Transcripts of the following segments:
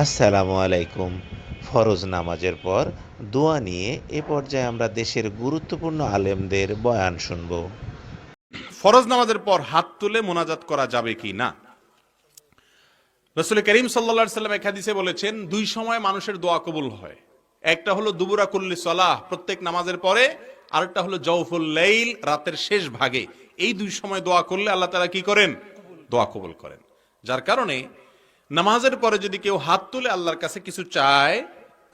আসসালামু আলাইকুম। ফরজ নামাজের পর দোয়া নিয়ে এ পর্যায়ে আমরা দেশের গুরুত্বপূর্ণ আলেমদের বয়ান শুনব। ফরজ নামাজের পর হাত তুলে মোনাজাত করা যাবে কি না? রসুল করিম সাল্লা সাল্লাম এক হাদিসে বলেছেন, দুই সময় মানুষের দোয়া কবুল হয়। একটা হলো দুবুরা কুল্লি সলাহ, প্রত্যেক নামাজের পরে, আরেকটা হলো জৌফুল লাইল, রাতের শেষ ভাগে। এই দুই সময় দোয়া করলে আল্লাহ তারা কি করেন? দোয়া কবুল করেন। যার কারণে নামাজের পরে যদি কেউ হাত তুলে আল্লাহর কাছে কিছু চায়,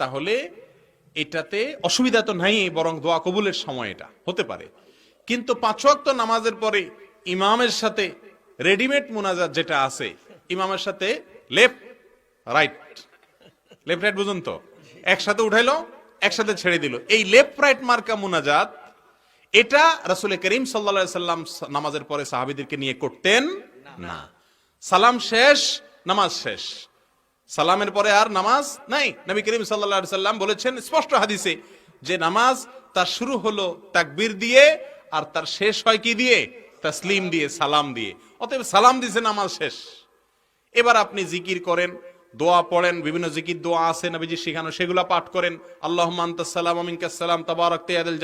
তাহলে এটাতে অসুবিধা তো নাই, বরং দোয়া কবুলের সময় এটা হতে পারে। কিন্তু পাঁচ ওয়াক্ত নামাজের পরে ইমামের সাথে রেডিমেড মুনাজাত যেটা আছে, ইমামের সাথে লেফট, রাইট লেফট, রাইট বুঝুন তো, একসাথে উঠাইলো, একসাথে ছেড়ে দিল। এই লেফট, রাইট মার্কা মোনাজাত, এটা রাসুল করিম সাল্লা সাল্লাম নামাজের পরে সাহাবিদেরকে নিয়ে করতেন না। সালাম শেষ নামাজ শেষ। সালামের পরে আর নামাজ নাই। নবী করিম সাল্লা সাল্লাম বলেছেন, স্পষ্ট হাদিসে, যে নামাজ তার শুরু হলো তাকবির দিয়ে, আর তার শেষ হয় কি দিয়ে? তাসলিম দিয়ে, সালাম দিয়ে। অতএব সালাম দিছে নামাজ শেষ। এবার আপনি জিকির করেন দোয়া পড়েন, বিভিন্ন জিকির দোয়া আছে নবীজি শেখানো সেগুলো পাঠ করেন। আল্লাহ মান্তাসালাম আমিনকাসালাম তাবারক তেয়াদুল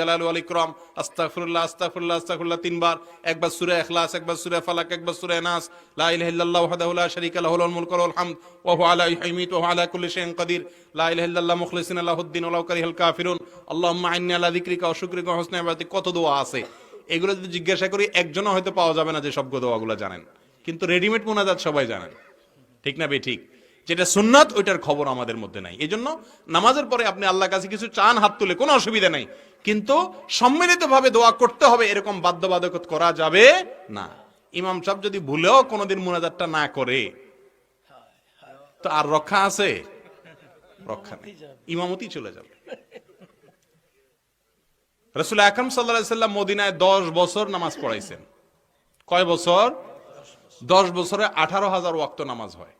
আস্তাগফিরুল্লাহ আস্তাগফিরুল্লাহ আস্তাগফিরুল্লাহ তিনবার। একবার সূরা ইখলাস, একবার সূরা ফালাক, একবার সূরা নাস। কত দোয়া আছে। এগুলো যদি জিজ্ঞাসা করি, একজনও হয়তো পাওয়া যাবে না যে সব দোয়াগুলো জানেন। কিন্তু রেডিমেড মোনাজাত সবাই জানেন। ঠিক না বে, ঠিক? যেটা সুন্নাত, ওইটার খবর আমাদের মধ্যে নাই। এই জন্য নামাজের পরে আপনি আল্লাহ কাছে কিছু চান, হাত তুলে, কোনো অসুবিধা নাই। কিন্তু সম্মিলিতভাবে দোয়া করতে হবে, এরকম বাধ্যবাধকতা করা যাবে না। ইমাম সাহেব যদি ভুলেও কোনোদিন মোনাজাতটা না করে, তো আর রক্ষা আছে? রক্ষা নেই। ইমামতি চলে যাবে। রসুল আকরম সাল্লাহ মদিনায় দশ বছর নামাজ পড়াইছেন। কয় বছর? দশ বছরে আঠারো হাজার ওয়াক্ত নামাজ হয়।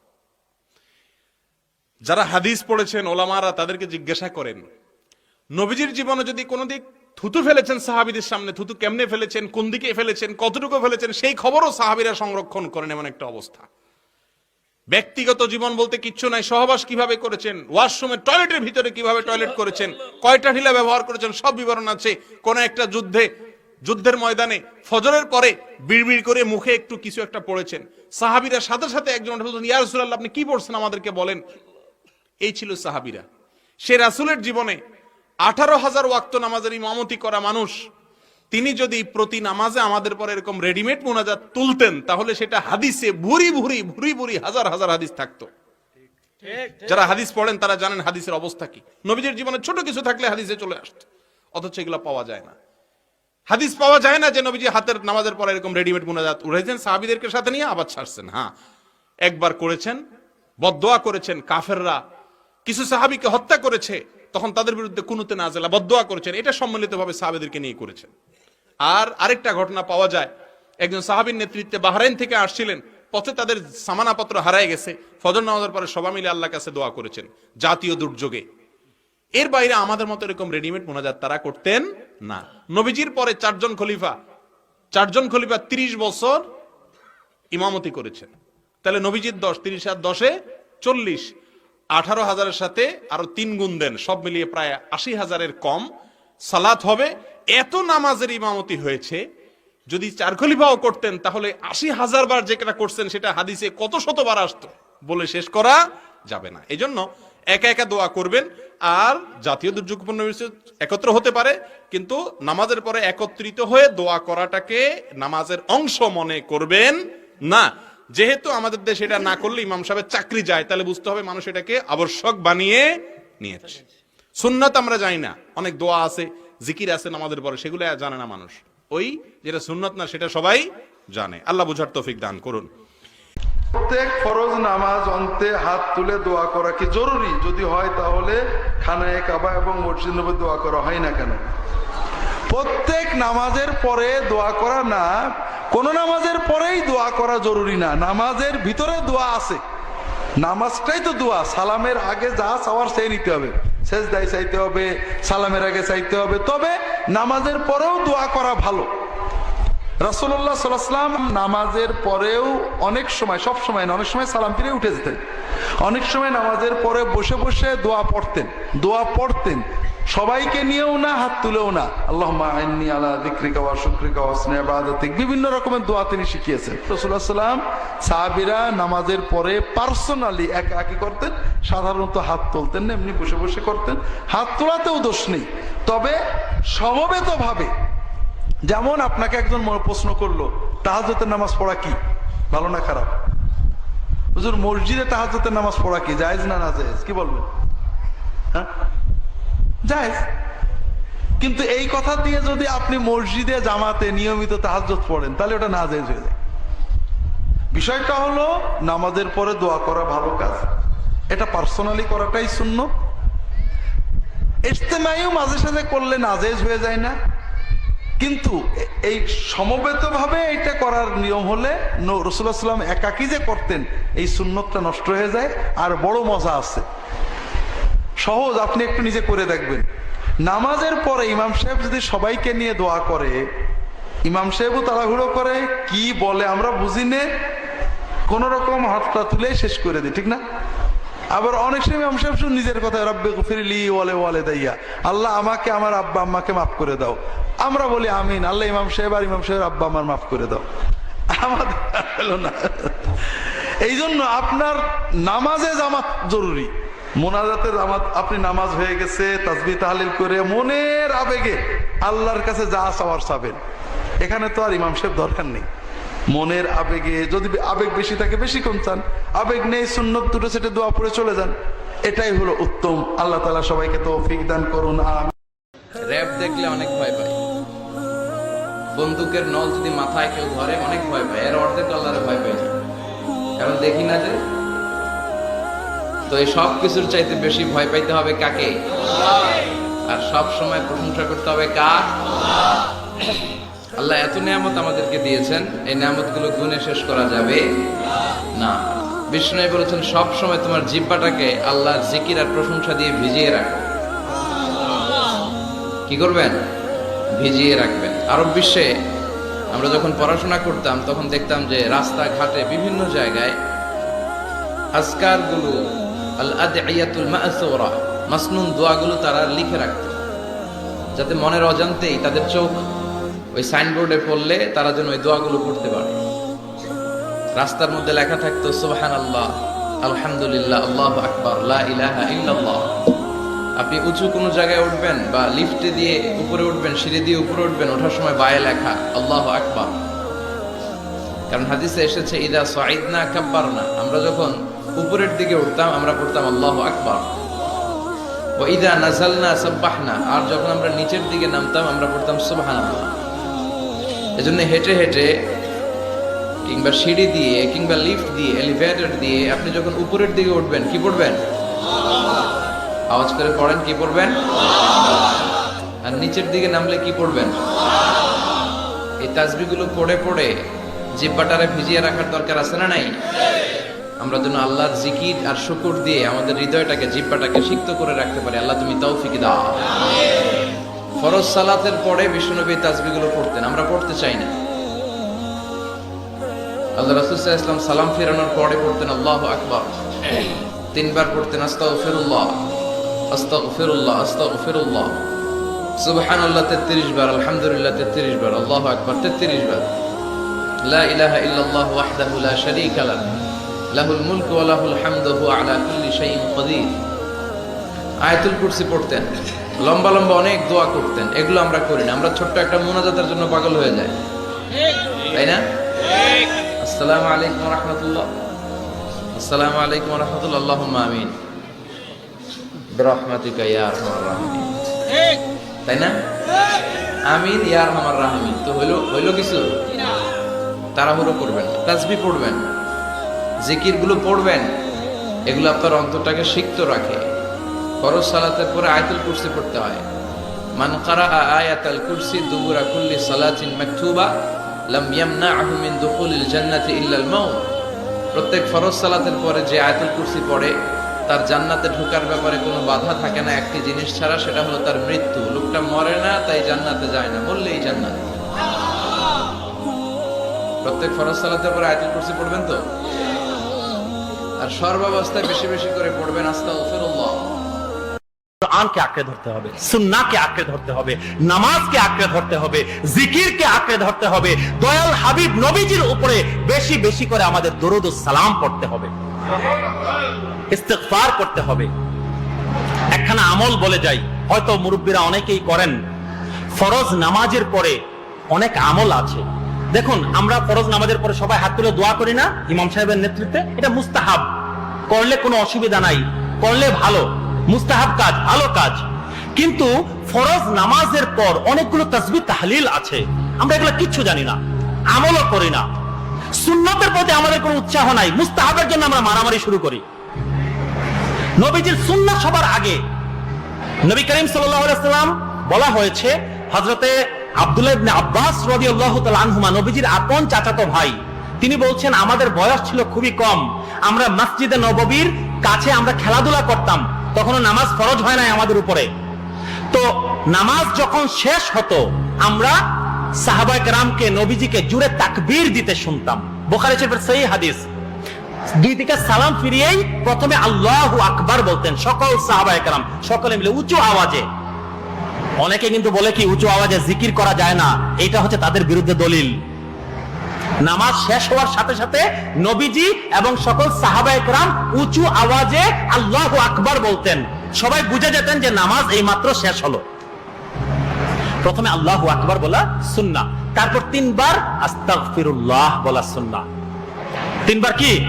যারা হাদিস পড়েছেন ওলামারা তাদেরকে জিজ্ঞাসা করেন নবীজির জীবনে যদি কোনো দিক থুতু ফেলেছেন সাহাবিদের সামনে থুতু কেমনে ফেলেছেন কোন দিকে ফেলেছেন কতটুকু ফেলেছেন সেই খবরও সাহাবিরা সংরক্ষণ করেন এমন একটা অবস্থা। ব্যক্তিগত জীবন বলতে কিচ্ছু নাই সহবাস কীভাবে করেছেন ওয়াশরুমে টয়লেটের ভিতরে কীভাবে টয়লেট করেছেন কয়টা ঢিলা ব্যবহার করেছেন সব বিবরণ আছে। কোন একটা যুদ্ধে যুদ্ধের ময়দানে ফজরের পরে বিড়বিড় করে মুখে একটু কিছু একটা পড়েছেন। সাহাবিরা সাথে সাথে একজন বলছেন, ইয়া রাসূলুল্লাহ আপনি কি পড়ছেন আমাদেরকে বলেন? এই ছিল সাহাবিরা। সে রাসূলের জীবনে আঠারো হাজার ওয়াক্ত নামাজের ইমামতি করা মানুষ, তিনি যদি প্রতি নামাজে আমাদের পরে এরকম রেডিমেড মোনাজাত তুলতেন, তাহলে সেটা হাদিসে ভুরি ভুরি ভুরি ভুরি হাজার হাজার হাদিস থাকতো। যারা হাদিস পড়েন, তারা জানেন হাদিসের অবস্থা কি। নবীজের জীবনে ছোট কিছু থাকলে হাদিসে চলে আসত, অথচ এগুলো পাওয়া যায় না। হাদিস পাওয়া যায় না যে নবীজি হাতের নামাজের পরে এরকম রেডিমেড মোনাজাত উঠেছেন সাহাবিদেরকে সাথে নিয়ে আবার ছাড়ছেন। হ্যাঁ একবার করেছেন বদদোয়া করেছেন কাফেররা কিছু সাহাবিকে হত্যা করেছে, তখন তাদের বিরুদ্ধে কুনুতে নাজেলা বদদোয়া করেছেন। এটা সম্মিলিতভাবে সাহাবিদেরকে নিয়ে করেছেন। আর আরেকটা ঘটনা পাওয়া যায়। একজন সাহাবীর নেতৃত্বে বাহরাইন থেকে আসছিলেন, পথে তাদের সামানাপত্র হারায় গেছে। ফজর নামাজের পরে সবাই মিলে আল্লাহ কাছে দোয়া করেছেন, জাতীয় দুর্যোগে। এর বাইরে আমাদের মতো এরকম রেডিমেড মোনাজাত তারা করতেন না। নবীজির পরে চারজন খলিফা চারজন খলিফা ৩০ বছর ইমামতি করেছেন। তাহলে নবীজির দশ, তিরিশ আর দশে চল্লিশ। আঠারো হাজারের সাথে আরও তিন গুণ দেন। সব মিলিয়ে প্রায় আশি হাজারের কম। সালাত হবে। এত নামাজের ইমামতি হয়েছে। যদি চার খলিফাও করতেন, তাহলে আশি হাজার বার যেটা করছেন, সেটা হাদিসে কত শতবার আসতো বলে শেষ করা যাবে না। এই জন্য একা একা দোয়া করবেন। আর জাতীয় বিষয় একত্র হতে পারে, কিন্তু নামাজের পরে একত্রিত হয়ে দোয়া করাটাকে নামাজের অংশ মনে করবেন না। যেহেতু আমাদের দেশে এটা না করলে ইমাম সাহেবের চাকরি যায়, তাহলে বুঝতে হবে মানুষ এটাকে আবশ্যক বানিয়ে নিয়েছে। সুন্নাত আমরা জানি না, অনেক দোয়া আছে, জিকির আছে নামাজের পরে, সেগুলো জানে না মানুষ। ওই যেটা সুন্নাত না, সেটা সবাই জানে। আল্লাহ বুঝার তৌফিক দান করুন। প্রত্যেক ফরজ নামাজ অন্তে হাত তুলে দোয়া করা কি জরুরি? যদি হয় তাহলে খানায় কাবা এবং মসজিদ নবী দোয়া করা হয় না কেন? প্রত্যেক নামাজের পরে দোয়া করা না কোন নামাজের পরেই দোয়া করা জরুরি না। নামাজের ভিতরে দোয়া আছে। নামাজটাই তো দোয়া। সালামের আগে যা চাওয়ার সেই নিতে হবে। শেষ দায় চাইতে হবে, সালামের আগে চাইতে হবে। তবে নামাজের পরেও দোয়া করা ভালো। রাসুল্লাহ সাল্লাম নামাজের পরেও অনেক সময়, সব সময় অনেক সময় সালাম ফিরে উঠে যেতেন। অনেক সময় নামাজের পরে বসে বসে দোয়া পড়তেন। দোয়া পড়তেন। সবাইকে নিয়েও না, হাত তুলেও না। আল্লাহ আইনি আলা দিক্রিকা ওয়া শুক্রিকা ওয়া স্নেহ ইবাদাতিক। বিভিন্ন রকমের দোয়া তিনি শিখিয়েছেন। রসুল্লাহ সাল্লাম সাহাবিরা নামাজের পরে পার্সোনালি একা একই করতেন, সাধারণত হাত তুলতেন না, এমনি বসে বসে করতেন। হাত তোলাতেও দোষ নেই। তবে সমবেত ভাবে যেমন আপনাকে একজন প্রশ্ন করল তাহাজতের নামাজ পড়া কি? ভালো না খারাপ? মসজিদে তাহাজতের নামাজ পড়া কি? জায়েজ না না জায়েজ কি বলবেন? হ্যাঁ? জায়েজ কিন্তু এই কথা দিয়ে যদি আপনি মসজিদে, জামাতে নিয়মিত তাহাজ্জত পড়েন, তাহলে ওটা না হয়ে যায়। বিষয়টা হলো, নামাজের পরে দোয়া করা ভালো কাজ। এটা পার্সোনালি করাটাই শূন্য ইজতেমাইও মাঝে সাঝে করলে নাজেজ হয়ে যায় না। কিন্তু এই সমবেত ভাবে এটা করার নিয়ম হলে রসুল্লাহ সাল্লাম একাকি যে করতেন, এই সুন্নতটা নষ্ট হয়ে যায়, আর বড় মজা আছে। সহজ, আপনি একটু নিজে করে দেখবেন। নামাজের পরে ইমাম সাহেব যদি সবাইকে নিয়ে দোয়া করে, ইমাম সাহেবও তাড়াহুড়ো করে, কি বলে আমরা বুঝি নে, কোন রকম হাতটা তুলে শেষ করে দিই ঠিক না? আবার অনেক সময় ইমাম সাহেব শুধু নিজের কথা, রব্বে ফিরলি ওয়ালে ওয়ালে দাইয়া আল্লাহ আমাকে, আমার আব্বা আম্মাকে মাফ করে দাও। আমরা বলি, আমিন। আল্লাহ ইমাম সাহেব আর ইমাম সাহেব আব্বা আমার মাফ করে দাও। আমাদের না। এই জন্য আপনার নামাজে জামাত জরুরি। মোনাজাতে আপনি নামাজ হয়ে গেছে তাসবি তাহলিল করে মনের আবেগে আল্লাহর কাছে যা চাওয়ার চাবেন। এখানে তো আর ইমাম সাহেব দরকার নেই। মনের আবেগে, যদি আবেগ বেশি থাকে বেশি কম চান। আবেগ নেই, সুন্নত দুটো সেটে দোয়া পড়ে চলে যান। এটাই হলো উত্তম। আল্লাহ তালা সবাইকে তো তৌফিক দান করুন র্যাব দেখলে অনেক ভয় পায়। বন্দুকের নল যদি মাথায় কেউ ধরে, অনেক ভয় পায়। এর অর্ধেক আল্লাহরে ভয় পাই। কারণ দেখি না যে তো এই সব কিছুর চাইতে বেশি ভয় পাইতে হবে কাকে? আর সব সময় প্রশংসা করতে হবে কার? আল্লাহ এত নিয়ামত আমাদেরকে দিয়েছেন, এই নিয়ামতগুলো গুণে শেষ করা যাবে না। বিষ্ণু বলেছেন, সব সময় তোমার জিব্বাটাকে আল্লাহর জিকির আর প্রশংসা দিয়ে ভিজিয়ে রাখো। কি করবেন? ভিজিয়ে রাখবেন। আরব বিশ্বে আমরা যখন পড়াশোনা করতাম, তখন দেখতাম যে রাস্তাঘাটে বিভিন্ন জায়গায় আজকারগুলো আল মাসনুন দোয়াগুলো তারা লিখে যাতে মনের অজান্তেই তাদের চোখ ওই সাইনবোর্ডে পড়লে তারা যেন ওই দোয়াগুলো পড়তে পারে। রাস্তার মধ্যে লেখা থাকতো সুবহান আল্লাহ আলহামদুলিল্লাহ, আল্লাহ আকবার ইল্লাল্লাহ। আপনি উঁচু কোনো জায়গায় উঠবেন বা লিফটে দিয়ে উপরে উঠবেন, সিঁড়ি দিয়ে উপরে উঠবেন, ওঠার সময় বায়ে লেখা, আল্লাহ আকবার। কারণ হাদিসে এসেছে, ইদা সাইদনা কাব্বার না আমরা যখন উপরের দিকে উঠতাম, আমরা পড়তাম আল্লাহ আকবার। ও ইদা নাজালনা সাব্বাহনা, আর যখন আমরা নিচের দিকে নামতাম, আমরা পড়তাম সুবহানাল্লাহ। এজন্য হেঁটে হেঁটে কিংবা সিঁড়ি দিয়ে কিংবা লিফট দিয়ে, এলিভেটর দিয়ে আপনি যখন উপরের দিকে উঠবেন, কি পড়বেন? আওয়াজ করে পড়েন, কি পড়বেন? আর নিচের দিকে নামলে কি পড়বেন? এই তাসবিগুলো পড়ে পড়ে জিব্বাটারে ভিজিয়ে রাখার দরকার আছে না নাই? আমরা যেন আল্লাহর জিকির আর শুকুর দিয়ে আমাদের হৃদয়টাকে জিব্বাটাকে সিক্ত করে রাখতে পারি। আল্লাহ তুমি তৌফিক দাও। ফরজ সালাতের পরে বিষ্ণুনবী তাসবিগুলো পড়তেন। আমরা পড়তে চাই না। আল্লাহ রাসুল্লাহ ইসলাম সালাম ফেরানোর পরে পড়তেন, আল্লাহ আকবর। তিনবার পড়তেন আস্তাও ফিরুল্লাহ আস্তাও ফিরুল্লাহ আস্তাও ফিরুল্লাহ সুবহান আল্লাহ তেত্রিশ বার, আলহামদুলিল্লাহ, তেত্রিশ বার, আল্লাহ আকবর, তেত্রিশ বার। লা ইলাহা ইল্লাল্লাহ ওয়াহদাহু লা শারীকা লাহ। লাহুল মুলকু ওয়া লাহুল হামদু আলা কুল্লি শাইইন কাদির। আয়াতুল কুরসি পড়তেন। লম্বা লম্বা অনেক দোয়া করতেন। এগুলো আমরা করি না। আমরা ছোট্ট একটা মোনাজাতের জন্য পাগল হয়ে যাই। তাই না? আসসালামু আলাইকুম রহমতুল্লাহ। আসসালামু আলাইকুম রহমতুল্লাহ। আল্লাহুম্মা আমিন। বিরহমাতিকা ইয়া আরহামার রাহিমিন। তাই না? আমিন, ইয়া আরহামার রাহিমিন। তো হইল হইল কিছু? তাড়াহুড়ো করবেন তাসবিহ পড়বেন জিকিরগুলো পড়বেন, এগুলো আপনার অন্তরটাকে সিক্ত রাখে। ফরজ সালাতের পরে আয়াতুল কুরসি পড়তে হয়। মান কারা আয়াতাল কুরসি দুবুরা কুল্লি সালাতিন মাকতুবা, লাম ইয়ামনাহু মিন দুখুলিল জান্নাতি ইল্লাল মাউত। প্রত্যেক ফরজ সালাতের পরে যে আয়াতুল কুরসি পড়ে, তার জান্নাতে ঢোকার ব্যাপারে কোনো বাধা থাকে না। একটি জিনিস ছাড়া সেটা হলো তার মৃত্যু। লোকটা মরে না, তাই জান্নাতে যায় না বললেই জান্নাত। প্রত্যেক ফরজ সালাতের পরে আয়াতুল কুরসি পড়বেন তো? আর সর্বাবস্থায় বেশি বেশি করে পড়বেন, আস্তাগফিরুল্লাহ। কোরআনকে আঁকড়ে ধরতে হবে, সুন্নাহকে আঁকড়ে ধরতে হবে, নামাজকে আঁকড়ে ধরতে হবে, জিকিরকে আঁকড়ে ধরতে হবে, দয়াল হাবিব নবীজির উপরে বেশি বেশি করে আমাদের দরুদ সালাম পড়তে হবে করতে হবে। একখানা আমল বলে যাই, হয়তো মুরব্বীরা অনেকেই করেন, ফরজ নামাজের পরে অনেক আমল আছে দেখুন, আমরা ফরজ নামাজের পরে সবাই হাত তুলে দোয়া করি না, ইমাম সাহেবের নেতৃত্বে, এটা মুস্তাহাব। করলে কোনো অসুবিধা নাই, করলে ভালো, মুস্তাহাব কাজ, ভালো কাজ। কিন্তু ফরজ নামাজের পর অনেকগুলো তসবি তাহলিল আছে, আমরা এগুলো কিচ্ছু জানি না, আমলও করি না। সুন্নতের প্রতি আমাদের কোনো উৎসাহ নাই, মুস্তাহাবের জন্য আমরা মারামারি শুরু করি। নবীজির সুন্নাহ সবার আগে, নবী করিম সাল্লাম বলা হয়েছে হজরতে আব্দুল্লাহ ইবনে আব্বাস রাদিয়াল্লাহু তাআলা আনহুমা, নবীজির আপন চাচাতো ভাই। তিনি বলছেন, আমাদের বয়স ছিল খুবই কম। আমরা মসজিদে নববীর কাছে আমরা খেলাধুলা করতাম। তখনও নামাজ ফরজ হয় নাই আমাদের উপরে। তো নামাজ যখন শেষ হতো, আমরা সাহাবায়ে কেরামকে, নবীজিকে জুড়ে তাকবীর দিতে শুনতাম। বোখারি শরীফের সেই হাদিস। দুই দিকে সালাম ফিরিয়েই প্রথমে আল্লাহ আকবার বলতেন, সকল সাহাবা একরাম সকলে মিলে উঁচু আওয়াজে। অনেকে কিন্তু বলে কি, উঁচু আওয়াজে জিকির করা যায় না। এটা হচ্ছে তাদের বিরুদ্ধে দলিল। নামাজ শেষ হওয়ার সাথে সাথে নবীজি এবং সকল সাহাবা একরাম উঁচু আওয়াজে আল্লাহ আকবার বলতেন। সবাই বুঝে যেতেন যে নামাজ এই মাত্র শেষ হলো। প্রথমে আল্লাহ আকবার বলা সুন্না, তারপর তিনবার আস্তাগফিরুল্লাহ বলা সুন্না। তিনবার কি?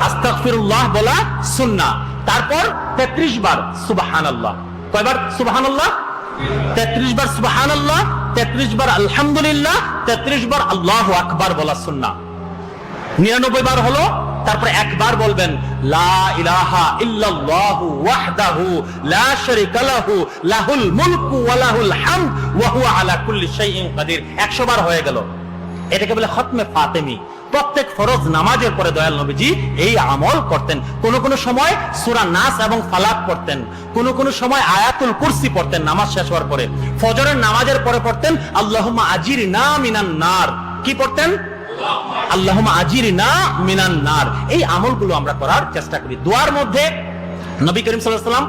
আস্তাগফিরুল্লাহ বলা সুন্না। তারপর 33 বার সুবহানাল্লাহ। কয়বার সুবহানাল্লাহ? 33 বার সুবাহান আল্লাহ তেত্রিশ বার আলহামদুলিল্লাহ 33 বার আল্লাহ আকবার বলা শুননা নিরানব্বই বার হলো, তারপরে একবার বলবেন, লা লাহুল আলা কুল্লি শাইইন কাদির। 100 বার হয়ে গেল। এটাকে বলে খতমে ফাতেমি। প্রত্যেক ফরজ নামাজের পরে দয়াল নবীজি এই আমল করতেন। কোন কোন সময় সূরা নাস এবং ফালাক পড়তেন। কোন কোন সময় আয়াতুল কুরসি পড়তেন নামাজ শেষ হওয়ার পরে। ফজরের নামাজের পরে পড়তেন, আল্লাহুম্মা আজিরনা মিনান নার। কি পড়তেন? আল্লাহুম্মা আজিরনা মিনান নার। এই আমলগুলো আমরা করার চেষ্টা করি। দোয়ার মধ্যে নবী করিম আলাইহি সাল্লাম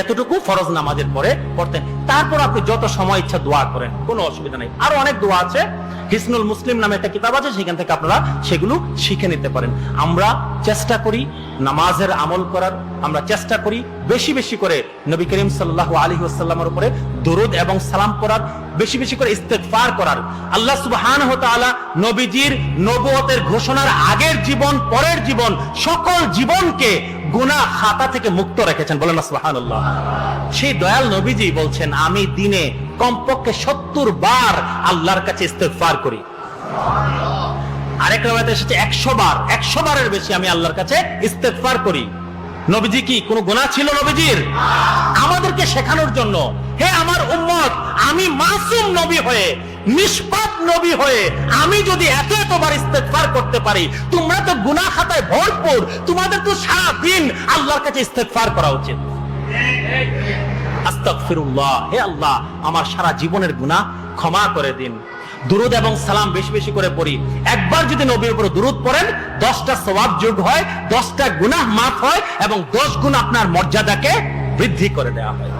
এতটুকু ফরজ নামাজের পরে পড়তেন। তারপর আপনি যত সময় ইচ্ছা দোয়া করেন, কোনো অসুবিধা নেই। আরও অনেক দোয়া আছে। হিসনুল মুসলিম নামে একটা কিতাব আছে, সেখান থেকে আপনারা সেগুলো শিখে নিতে পারেন। আমরা চেষ্টা করি নামাজের আমল করার আমরা চেষ্টা করি, বেশি বেশি করে নবী করিম সাল্লাহ আলী আসাল্লামের উপরে দরুদ এবং সালাম করার, বেশি বেশি করে ইস্তেগফার করার। আল্লাহ সুবহানাহু ওয়া তাআলা নবীজির নবতের ঘোষণার আগের জীবন, পরের জীবন, সকল জীবনকে গুনাহ খাতা থেকে মুক্ত রেখেছেন। বলেন না, সুবহানাল্লাহ। সেই দয়াল নবীজি বলছেন, আমি দিনে কমপক্ষে সত্তর বার আল্লাহর কাছে ইস্তেগফার করি। আরেক এসেছে একশো বার, একশো বারের বেশি আমি আল্লাহর কাছে ইস্তেগফার করি। নবীজি কি, কোনো গুনাহ ছিল নবীজির? আমাদেরকে শেখানোর জন্য, হে আমার উম্মত, আমি মাসুম নবী হয়ে, নিষ্পাপ নবী হয়ে, আমি যদি এত এতবার ইস্তেগফার করতে পারি, তোমরা তো গুনাহ খাতায় ভরপুর, তোমাদের তো সারা দিন আল্লাহর কাছে ইস্তেগফার করা উচিত। আস্তাগফিরুল্লাহ, হে আল্লাহ, আমার সারা জীবনের গুনাহ ক্ষমা করে দিন। দুরুদ এবং সালাম বেশি বেশি করে পড়ি। একবার যদি নবীর উপর দুরুদ পড়েন, দশটা স্বভাব যোগ হয়, দশটা গুনাহ মাফ হয় এবং দশ গুণ আপনার মর্যাদাকে বৃদ্ধি করে দেওয়া হয়।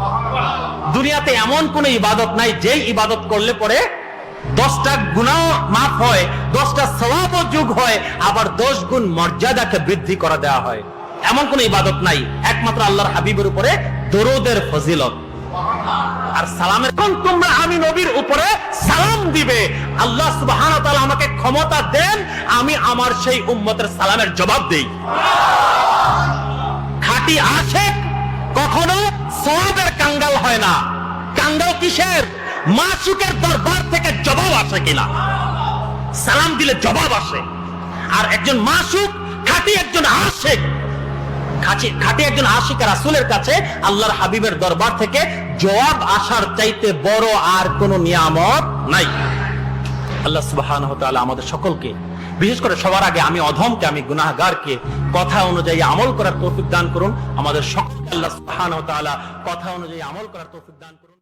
দুনিয়াতে এমন কোন ইবাদত নাই, যেই ইবাদত করলে পরে দশটা গুণাও মাফ হয়, দশটা সওয়াবও যোগ হয়, আবার দশ গুণ মর্যাদাকে বৃদ্ধি করে দেওয়া হয়। এমন কোন ইবাদত নাই, একমাত্র আল্লাহর হাবিবের উপরে দরুদের ফজিলত। আর সালামের এখন তোমরা আমি নবীর উপরে সালাম দিবে। আল্লাহ তাআলা আমাকে ক্ষমতা দেন, আমি আমার সেই উম্মতের সালামের জবাব দেই। খাঁটি আশেক কখনো সওয়াবের কাঙ্গাল হয় না। কাঙ্গাল কিসের? মাসুকের দরবার থেকে জবাব আসে কিনা। সালাম দিলে জবাব আসে। আর একজন মাসুক, খাঁটি একজন আশেক। খাটি, খাঁটি একজন আশিক রাসূলের কাছে আল্লাহর হাবিবের দরবার থেকে জবাব আসার চাইতে বড় আর কোন নিয়ামত নাই। আল্লাহ সুবাহ আমাদের সকলকে, বিশেষ করে সবার আগে আমি অধমকে, আমি গুনাহগারকে, কথা অনুযায়ী আমল করার তৌফিক দান করুন। আমাদের সকলকে আল্লাহ সুবাহ কথা অনুযায়ী আমল করার তৌফিক দান করুন।